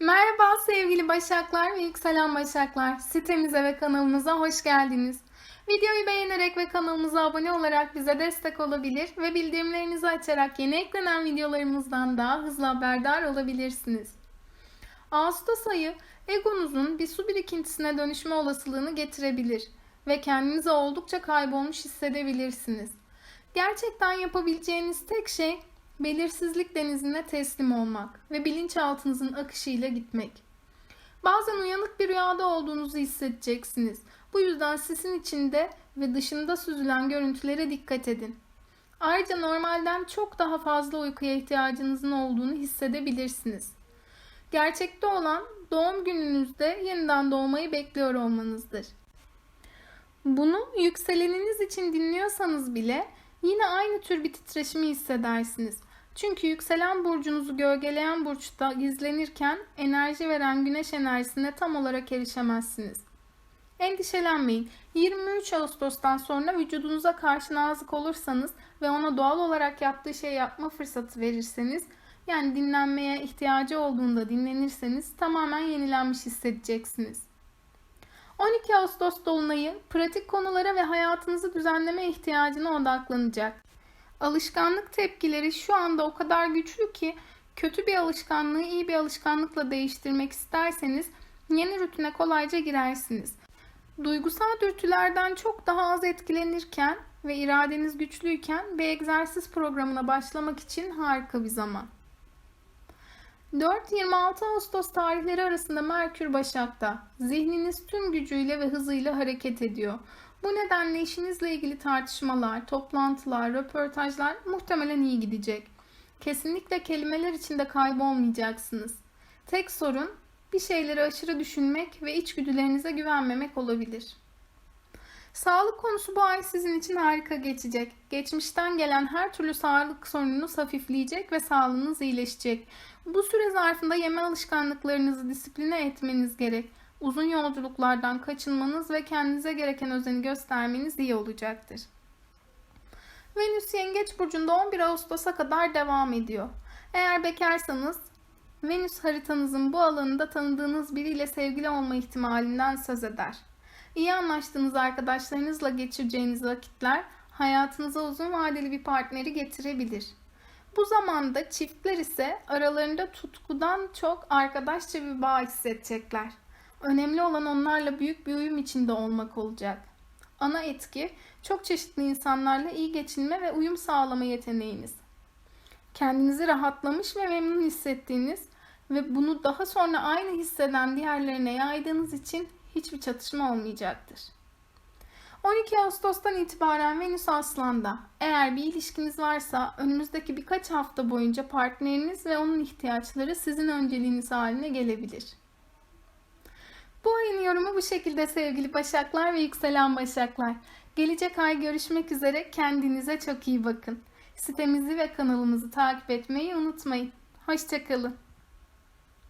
Merhaba sevgili Başaklar ve Yükselen Başaklar. Sitemize ve kanalımıza hoş geldiniz. Videoyu beğenerek ve kanalımıza abone olarak bize destek olabilir ve bildirimlerinizi açarak yeni eklenen videolarımızdan daha hızlı haberdar olabilirsiniz. Ağustos ayı egonuzun bir su birikintisine dönüşme olasılığını getirebilir ve kendinizi oldukça kaybolmuş hissedebilirsiniz. Gerçekten yapabileceğiniz tek şey belirsizlik denizine teslim olmak ve bilinçaltınızın akışıyla gitmek. Bazen uyanık bir rüyada olduğunuzu hissedeceksiniz. Bu yüzden sisin içinde ve dışında süzülen görüntülere dikkat edin. Ayrıca normalden çok daha fazla uykuya ihtiyacınızın olduğunu hissedebilirsiniz. Gerçekte olan doğum gününüzde yeniden doğmayı bekliyor olmanızdır. Bunu yükseleniniz için dinliyorsanız bile yine aynı tür bir titreşimi hissedersiniz. Çünkü yükselen burcunuzu gölgeleyen burçta gizlenirken enerji veren güneş enerjisine tam olarak erişemezsiniz. Endişelenmeyin. 23 Ağustos'tan sonra vücudunuza karşı nazik olursanız ve ona doğal olarak yaptığı şey yapma fırsatı verirseniz, yani dinlenmeye ihtiyacı olduğunda dinlenirseniz tamamen yenilenmiş hissedeceksiniz. 12 Ağustos dolunayı pratik konulara ve hayatınızı düzenleme ihtiyacına odaklanacak. Alışkanlık tepkileri şu anda o kadar güçlü ki kötü bir alışkanlığı iyi bir alışkanlıkla değiştirmek isterseniz yeni rutine kolayca girersiniz. Duygusal dürtülerden çok daha az etkilenirken ve iradeniz güçlüyken bir egzersiz programına başlamak için harika bir zaman. 4-26 Ağustos tarihleri arasında Merkür Başak'ta. Zihniniz tüm gücüyle ve hızıyla hareket ediyor. Bu nedenle işinizle ilgili tartışmalar, toplantılar, röportajlar muhtemelen iyi gidecek. Kesinlikle kelimeler içinde kaybolmayacaksınız. Tek sorun bir şeyleri aşırı düşünmek ve içgüdülerinize güvenmemek olabilir. Sağlık konusu bu ay sizin için harika geçecek. Geçmişten gelen her türlü sağlık sorununuz hafifleyecek ve sağlığınız iyileşecek. Bu süre zarfında yeme alışkanlıklarınızı disipline etmeniz gerek. Uzun yolculuklardan kaçınmanız ve kendinize gereken özeni göstermeniz iyi olacaktır. Venüs Yengeç burcunda 11 Ağustos'a kadar devam ediyor. Eğer bekarsanız Venüs haritanızın bu alanında tanıdığınız biriyle sevgili olma ihtimalinden söz eder. İyi anlaştığınız arkadaşlarınızla geçireceğiniz vakitler hayatınıza uzun vadeli bir partneri getirebilir. Bu zamanda çiftler ise aralarında tutkudan çok arkadaşça bir bağ hissedecekler. Önemli olan onlarla büyük bir uyum içinde olmak olacak. Ana etki çok çeşitli insanlarla iyi geçinme ve uyum sağlama yeteneğiniz. Kendinizi rahatlamış ve memnun hissettiğiniz ve bunu daha sonra aynı hisseden diğerlerine yaydığınız için hiçbir çatışma olmayacaktır. 12 Ağustos'tan itibaren Venüs Aslan'da. Eğer bir ilişkiniz varsa önümüzdeki birkaç hafta boyunca partneriniz ve onun ihtiyaçları sizin önceliğiniz haline gelebilir. Yorumu bu şekilde sevgili Başaklar ve yükselen Başaklar. Gelecek ay görüşmek üzere kendinize çok iyi bakın. Sitemizi ve kanalımızı takip etmeyi unutmayın. Hoşçakalın.